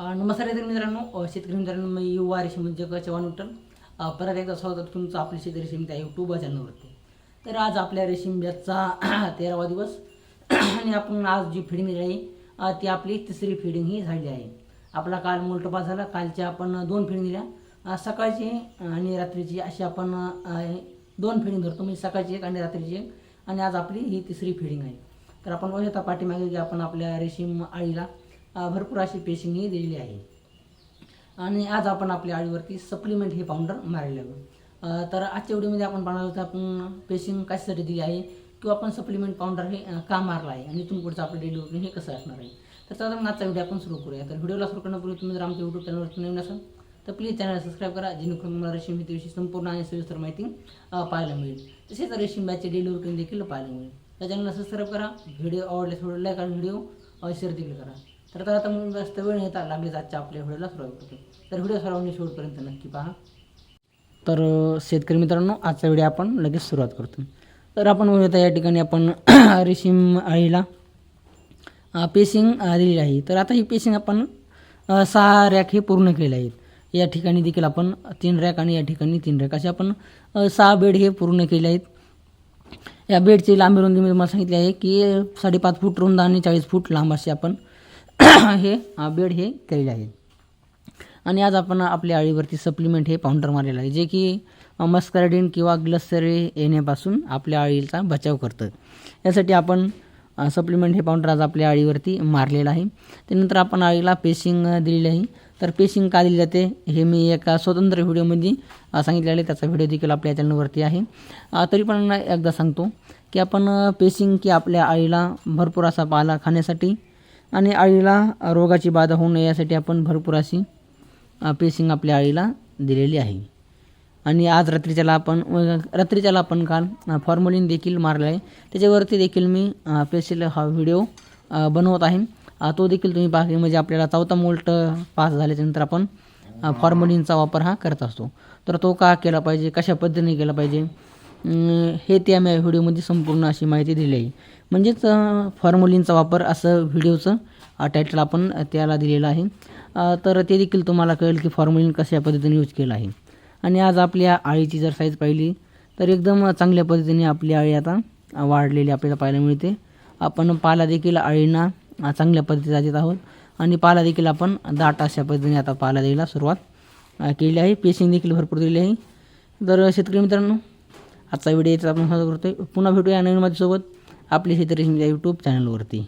नमस्कार येते मित्रांनो. शेतकरी मित्रांनो मी युवा रेशीम जग चव्हाण विठ्ठल परत एकदा स्वागत तुमचं आपले शेतकरी रेशीम त्या यूट्यूब चॅनलवरती तर आज आपल्या रेशीम बॅचचा तेरावा दिवस. आणि आपण आज जी फिडिंग दिली आहे ती आपली तिसरी फिडिंग ही झाली आहे. आपला काल मुलटोपा झाला. कालच्या आपण दोन फिडिंग दिल्या. सकाळची आणि रात्रीची अशी आपण दोन फिडिंग धरतो. म्हणजे सकाळची एक आणि रात्रीची एक. आणि आज आपली ही तिसरी फिडिंग आहे. तर आपण बघू शकता पाठीमागे की आपण आपल्या रेशीम आळीला. भरपूर अशी पेशिंगही दिलेली आहे. आणि आज आपण आपल्या आळीवरती सप्लिमेंट हे पावडर मारायला लागलो. तर आजच्या व्हिडिओमध्ये आपण पाहणार होतो आपण पेशिंग कशासाठी दिली आहे किंवा आपण सप्लिमेंट पावडर हे का मारला आहे आणि इथून पुढचं आपलं डेली रुटीन हे कसं असणार आहे? तर चला मग आजचा व्हिडिओ आपण सुरू करूया. तर व्हिडिओला सुरू करण्यापूर्वी तुम्ही जर आमच्या यूट्यूब चॅनलवरती नवीन असाल तर प्लीज चॅनल सबस्क्राईब करा जेणेकरून तुम्हाला रेशीम शेतीविषयी संपूर्ण आणि सविस्तर माहिती पाहायला मिळेल. तसेच रेशीम बॅचचे डेली रुटीन देखील पाहायला मिळेल. त्या चॅनलला सबस्क्राईब करा व्हिडिओ आवडल्यास थोडं लाईक आणि व्हिडिओ शेअर देखील करा. तर आता आता मग जास्त वेळ येता लागले आजच्या आपल्या व्हिडिओला सुरुवात करतो. तर व्हिडिओ सर्वांनी शेवटपर्यंत नक्की पहा. तर शेतकरी मित्रांनो आजचा व्हिडिओ आपण लगेच सुरुवात करतो. तर आपण बघूया या ठिकाणी आपण रेशीम आळीला पेसिंग दिलेली आहे. तर आता ही पेसिंग आपण सहा रॅक हे पूर्ण केले आहेत. या ठिकाणी देखील आपण तीन रॅक आणि या ठिकाणी तीन रॅक असे आपण सहा बेड हे पूर्ण केले आहेत. या बेडची लांबी रुंदी मी तुम्हाला सांगितली आहे की साडेपाच फूट रुंद आणि चाळीस फूट लांब असे आपण हे बेड हे केलेले आहे आणि आज आपण आपल्या आळीवरती सप्लिमेंट हे पावडर मारलेलं आहे जे की मस्कार्डिन किंवा ग्लसरे येण्यापासून आपल्या आळीचा बचाव करतं. यासाठी आपण सप्लिमेंट हे पावडर आज आपल्या आळीवरती मारलेलं आहे. त्यानंतर आपण आळीला पेशिंग दिलेली आहे. तर पेशिंग का दिली जाते हे मी एका स्वतंत्र व्हिडिओमध्ये सांगितलेलं आहे. त्याचा व्हिडिओ देखील आपल्या चॅनलवरती आहे. तरी पण एकदा सांगतो की आपण पेशिंग की आपल्या आळीला भरपूर असा पाला खाण्यासाठी आणि आळीला रोगाची बाधा होऊ नये यासाठी आपण भरपूर अशी पेसिंग आपल्या आळीला दिलेली आहे. आणि आज रात्रीच्याला आपण रात्रीच्याला आपण काल फॉर्मोलिन देखील मारला आहे त्याच्यावरती देखील मी अ, स्पेशल हा व्हिडिओ बनवत आहे. तो देखील तुम्ही पाहा म्हणजे आपल्याला चौथा मोल्ट पास झाल्याच्यानंतर आपण फॉर्मोलिनचा वापर हा करत असतो. तर तो का केला पाहिजे? कशा पद्धतीने केला पाहिजे? हे त्या मी व्हिडिओमध्ये संपूर्ण अशी माहिती दिली आहे. म्हणजेच फॉर्म्युलिनचा वापर असं व्हिडिओचं टायटल आपण त्याला दिलेलं आहे. तर ते देखील तुम्हाला कळेल की फॉर्मलिन कशा पद्धतीने यूज केलं आहे. आणि आज आपल्या आळीची जर साईज पाहिली तर एकदम चांगल्या पद्धतीने आपली आळी आता वाढलेली आपल्याला पाहायला मिळते. आपण पाला देखील आळींना चांगल्या पद्धतीचा देत आहोत. आणि पाला देखील आपण दाट अशा पद्धतीने आता पाला द्यायला सुरुवात केली आहे. पेसिंग देखील भरपूर दिली आहे. तर शेतकरी मित्रांनो आजचा व्हिडिओ याचा आपण करतो आहे पुन्हा भेटूया नवीन माझ्यासोबत आपली शेतरेशमीच्या यूट्यूब चॅनलवरती